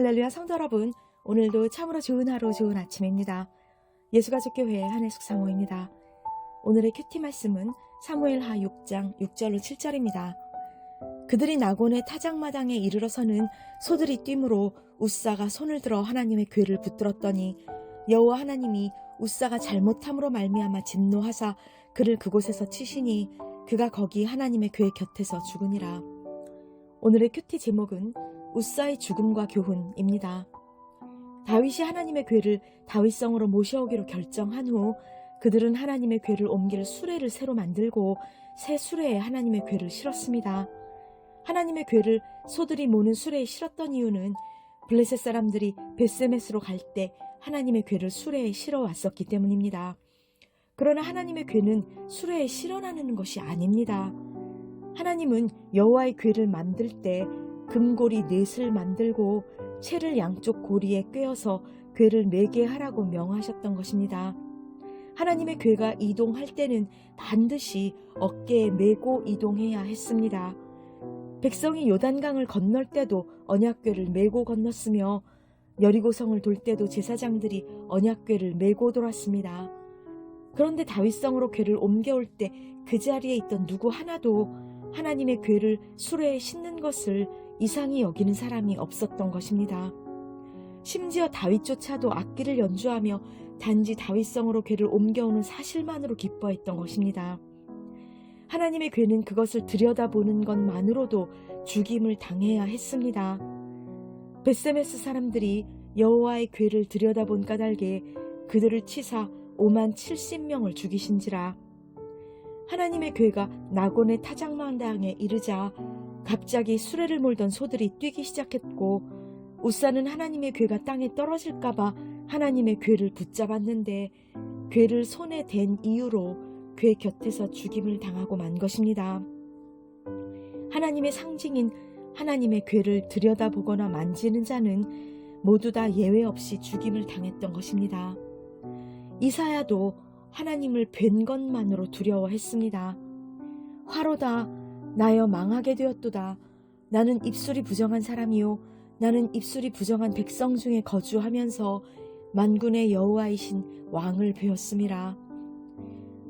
할렐루야 성도 여러분, 오늘도 참으로 좋은 하루 좋은 아침입니다. 예수가족교회 한혜숙 사모입니다. 오늘의 큐티 말씀은 사무엘하 6장 6절로 7절입니다. 그들이 나곤의 타작마당에 이르러서는 소들이 뛰므로 우사가 손을 들어 하나님의 궤를 붙들었더니 여호와 하나님이 우사가 잘못함으로 말미암아 진노하사 그를 그곳에서 치시니 그가 거기 하나님의 궤 곁에서 죽으니라. 오늘의 큐티 제목은 우사의 죽음과 교훈입니다. 다윗이 하나님의 궤를 다윗성으로 모셔오기로 결정한 후 그들은 하나님의 궤를 옮길 수레를 새로 만들고 새 수레에 하나님의 궤를 실었습니다. 하나님의 궤를 소들이 모는 수레에 실었던 이유는 블레셋 사람들이 베스메스로 갈 때 하나님의 궤를 수레에 실어 왔었기 때문입니다. 그러나 하나님의 궤는 수레에 실어나는 것이 아닙니다. 하나님은 여호와의 궤를 만들 때 금고리 넷을 만들고 채를 양쪽 고리에 꿰어서 궤를 매게 하라고 명하셨던 것입니다. 하나님의 궤가 이동할 때는 반드시 어깨에 메고 이동해야 했습니다. 백성이 요단강을 건널 때도 언약궤를 메고 건넜으며 여리고성을 돌 때도 제사장들이 언약궤를 메고 돌았습니다. 그런데 다윗성으로 궤를 옮겨올 때 그 자리에 있던 누구 하나도 하나님의 궤를 수레에 싣는 것을 이상히 여기는 사람이 없었던 것입니다. 심지어 다윗조차도 악기를 연주하며 단지 다윗성으로 궤를 옮겨오는 사실만으로 기뻐했던 것입니다. 하나님의 궤는 그것을 들여다보는 것만으로도 죽임을 당해야 했습니다. 베세메스 사람들이 여호와의 궤를 들여다본 까닭에 그들을 치사 5만 70명을 죽이신지라 하나님의 궤가 나곤의 타작만당에 이르자 갑자기 수레를 몰던 소들이 뛰기 시작했고 우사는 하나님의 궤가 땅에 떨어질까봐 하나님의 궤를 붙잡았는데 궤를 손에 댄 이유로 궤 곁에서 죽임을 당하고 만 것입니다. 하나님의 상징인 하나님의 궤를 들여다보거나 만지는 자는 모두 다 예외 없이 죽임을 당했던 것입니다. 이사야도 하나님을 뵌 것만으로 두려워했습니다. 화로다 나여 망하게 되었도다. 나는 입술이 부정한 사람이요 나는 입술이 부정한 백성 중에 거주하면서 만군의 여호와이신 왕을 배웠음이라.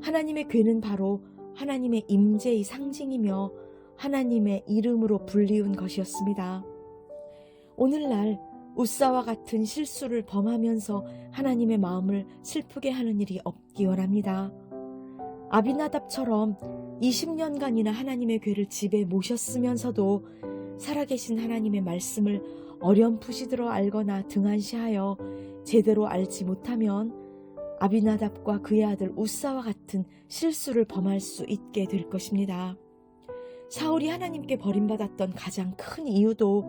하나님의 궤는 바로 하나님의 임재의 상징이며 하나님의 이름으로 불리운 것이었습니다. 오늘날 우사와 같은 실수를 범하면서 하나님의 마음을 슬프게 하는 일이 없기 원합니다. 아비나답처럼 20년간이나 하나님의 궤를 집에 모셨으면서도 살아계신 하나님의 말씀을 어렴풋이 들어 알거나 등한시하여 제대로 알지 못하면 아비나답과 그의 아들 우사와 같은 실수를 범할 수 있게 될 것입니다. 사울이 하나님께 버림받았던 가장 큰 이유도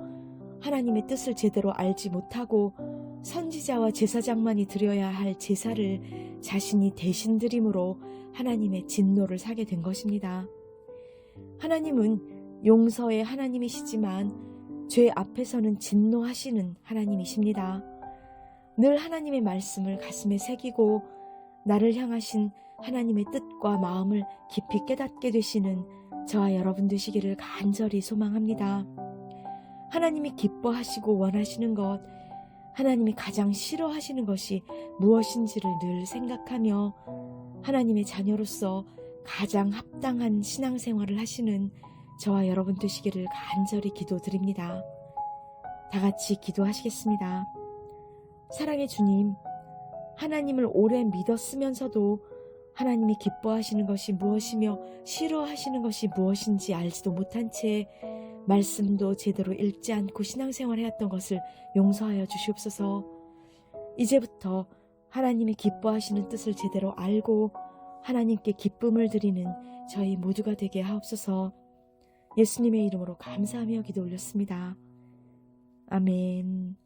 하나님의 뜻을 제대로 알지 못하고 선지자와 제사장만이 드려야 할 제사를 자신이 대신 드림으로 하나님의 진노를 사게 된 것입니다. 하나님은 용서의 하나님이시지만 죄 앞에서는 진노하시는 하나님이십니다. 늘 하나님의 말씀을 가슴에 새기고 나를 향하신 하나님의 뜻과 마음을 깊이 깨닫게 되시는 저와 여러분 되시기를 간절히 소망합니다. 하나님이 기뻐하시고 원하시는 것, 하나님이 가장 싫어하시는 것이 무엇인지를 늘 생각하며 하나님의 자녀로서 가장 합당한 신앙생활을 하시는 저와 여러분 되시기를 간절히 기도드립니다. 다 같이 기도하시겠습니다. 사랑의 주님, 하나님을 오래 믿었으면서도 하나님이 기뻐하시는 것이 무엇이며 싫어하시는 것이 무엇인지 알지도 못한 채 말씀도 제대로 읽지 않고 신앙생활 해왔던 것을 용서하여 주시옵소서. 이제부터 하나님이 기뻐하시는 뜻을 제대로 알고 하나님께 기쁨을 드리는 저희 모두가 되게 하옵소서. 예수님의 이름으로 감사하며 기도 올렸습니다. 아멘.